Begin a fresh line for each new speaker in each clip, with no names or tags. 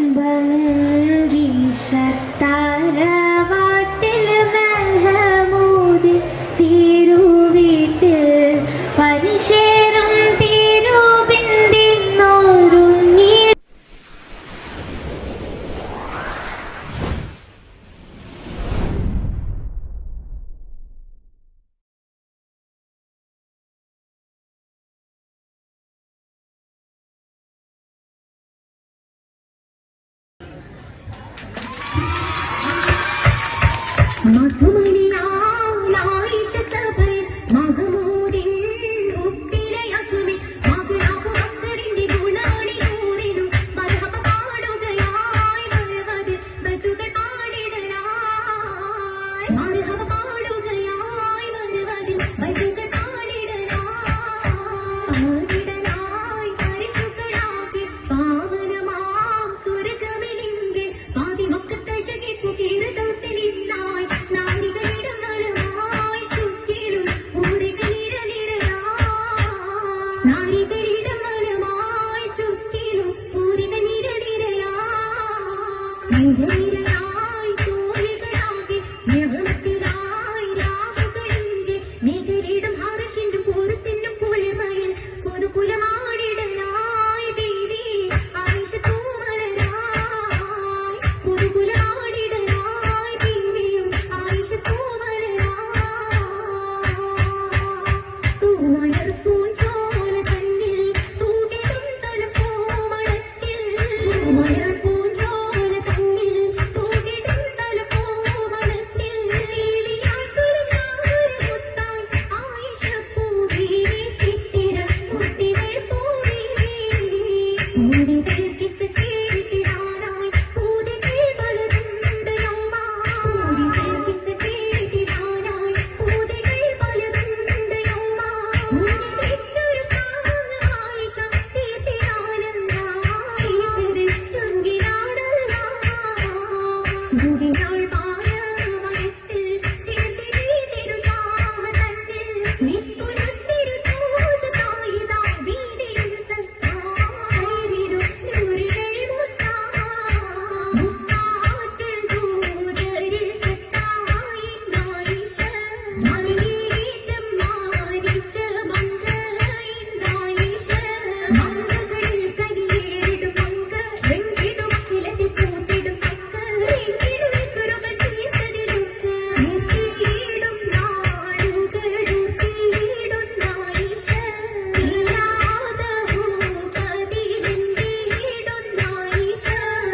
म्बिषस्तार মাধ্যমে Mm-hmm.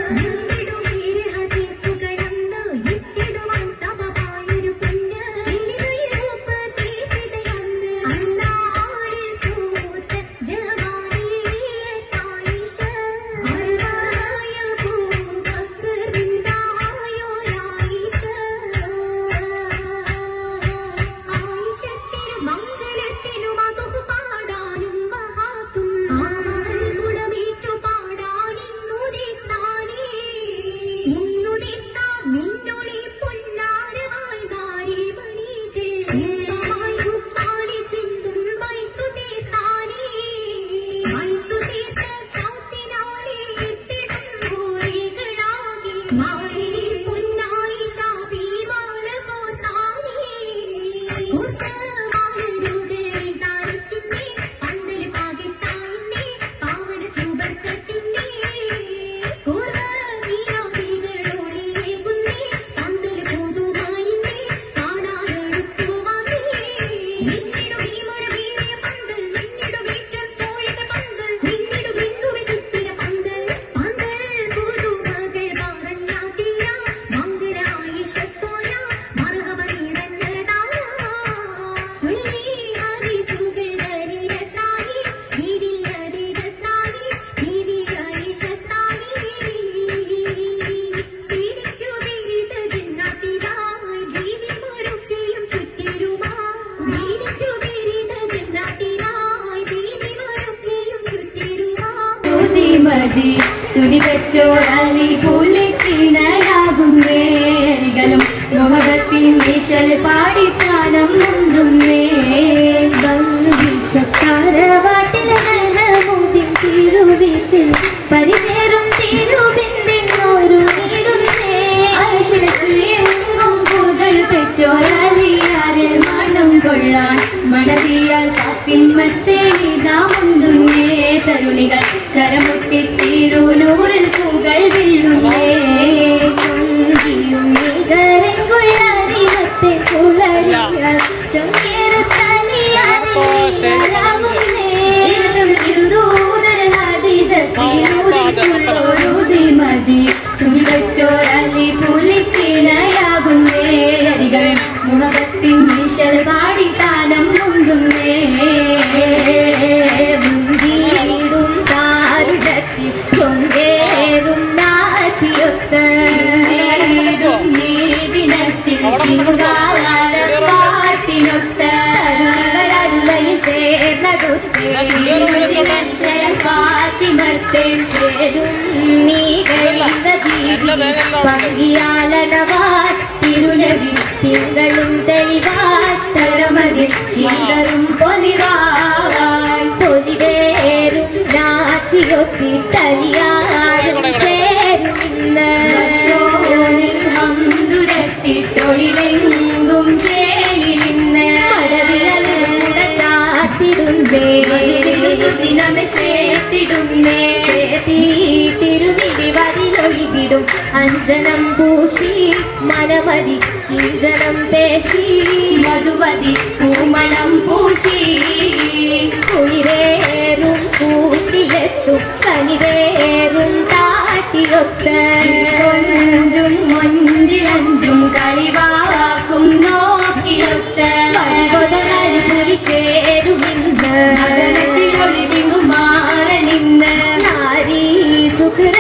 Thank you. Now രാത്രി സ്തുതി പെറ്റോരലി പുലിക്കിണയാകും വേണികളും മുഹബത്തിൻ വീശൽ
പാടിത്താനം മുന്തുന്നേ. ശക്കാരവാട്ടിൽ നരമുതിൻ തിരുവിത്തിൽ പരിചേറും തിരുവിന്തിനോരു നീടുന്നേ അരശിലെങ്ങും പുതൽ പെറ്റോരലി ആരിൽ മണ്ണും കൊള്ളാൻ മണതിയാൽ തിന്മത്തെ ഇതാമുന്തുന്നേ തരുണികൾ കരമുട്ടിത്തീരു നൂറിൽ പൂകൾ വീഴുന്നേ. ചുങ്കിയും നികരങ്കുള്ളറിവത്തെ കുളറിയ ചൊങ്കേറു തലിയാകുന്നേ മതി സുതി വെച്ചോരല്ലി നാച്ചിയൊത്ത് നീതിനത്തിൽ ചിങ്കാരപ്പാട്ടിനൊത്ത് പങ്കിയാലണവാൻ തിരുനവി തിങ്കളും തെളിവാൻ തരമതിൽ ചിന്തറും പൊലിവാൻ പൊലിവേറും തലിയാ. തലിയാറും വരിലൊളിവിടും അഞ്ജനം പൂശി മനമതി കിഞ്ചനം പേശി മധുവതി പൂമണം പൂശി. കുളിരേറും കൂട്ടിലെത്തും കനിവേറും താട്ടിയൊത്ത്. കൊഞ്ചും മൊഞ്ചിലഞ്ചും കളിവാക്കും നോക്കിയൊത്ത്. ചേരുമിന്ന്. ഒളിതിങ്ങുമാറിന്ന് നാരീ സുഖര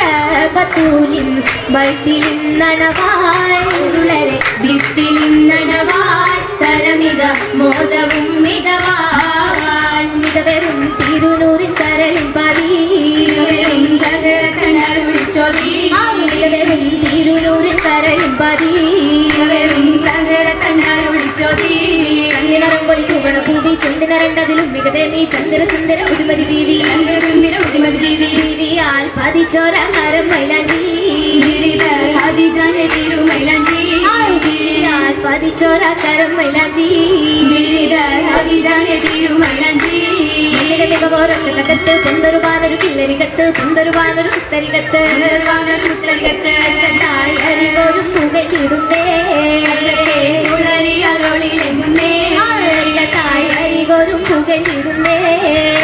പത്തൂലിൻ ബൈത്തിലും നടവാൻ ഉരുളരെ ഭിത്തിലിൻ നടവാൻ തരമിത മോദവും മിതവാൻ മിതവരും തിരുനൂറിൻ കരളിൻ പതി. സകര കണ്ടാൽ വിളിച്ചോതി മിതവരും തിരുനൂറിൻ കരളിൻ പതി. സഹര കണ്ടാൽ വിളിച്ചോതി കല്ലിനറമ്പൊളി തൂവണ കൂടി ചുണ്ടിനരണ്ടതിലും മികതേമി ചന്ദ്ര സുന്ദര ഉടുമതി വീതി. സുന്ദര ഉടുമതി വീതി വീതിയാൽ പതിച്ചോര മരം മൈലാഞ്ചി. വീതിയാൽ പതിച്ചോര കരം മൈലാഞ്ചി. തിരുമൈലാഞ്ചി മികകോരത്തിലകത്ത് പൊന്തൊരു പാനൊരു കില്ലരികത്ത് പൊന്തൊരു പാനൊരു കുത്തരികത്ത് കുത്തരികത്ത് അരികോരും പുകയിടുന്നേ അരികോരും പുകയിടുന്നേ ഉളരിയാലോളിലെങ്ങുന്നേ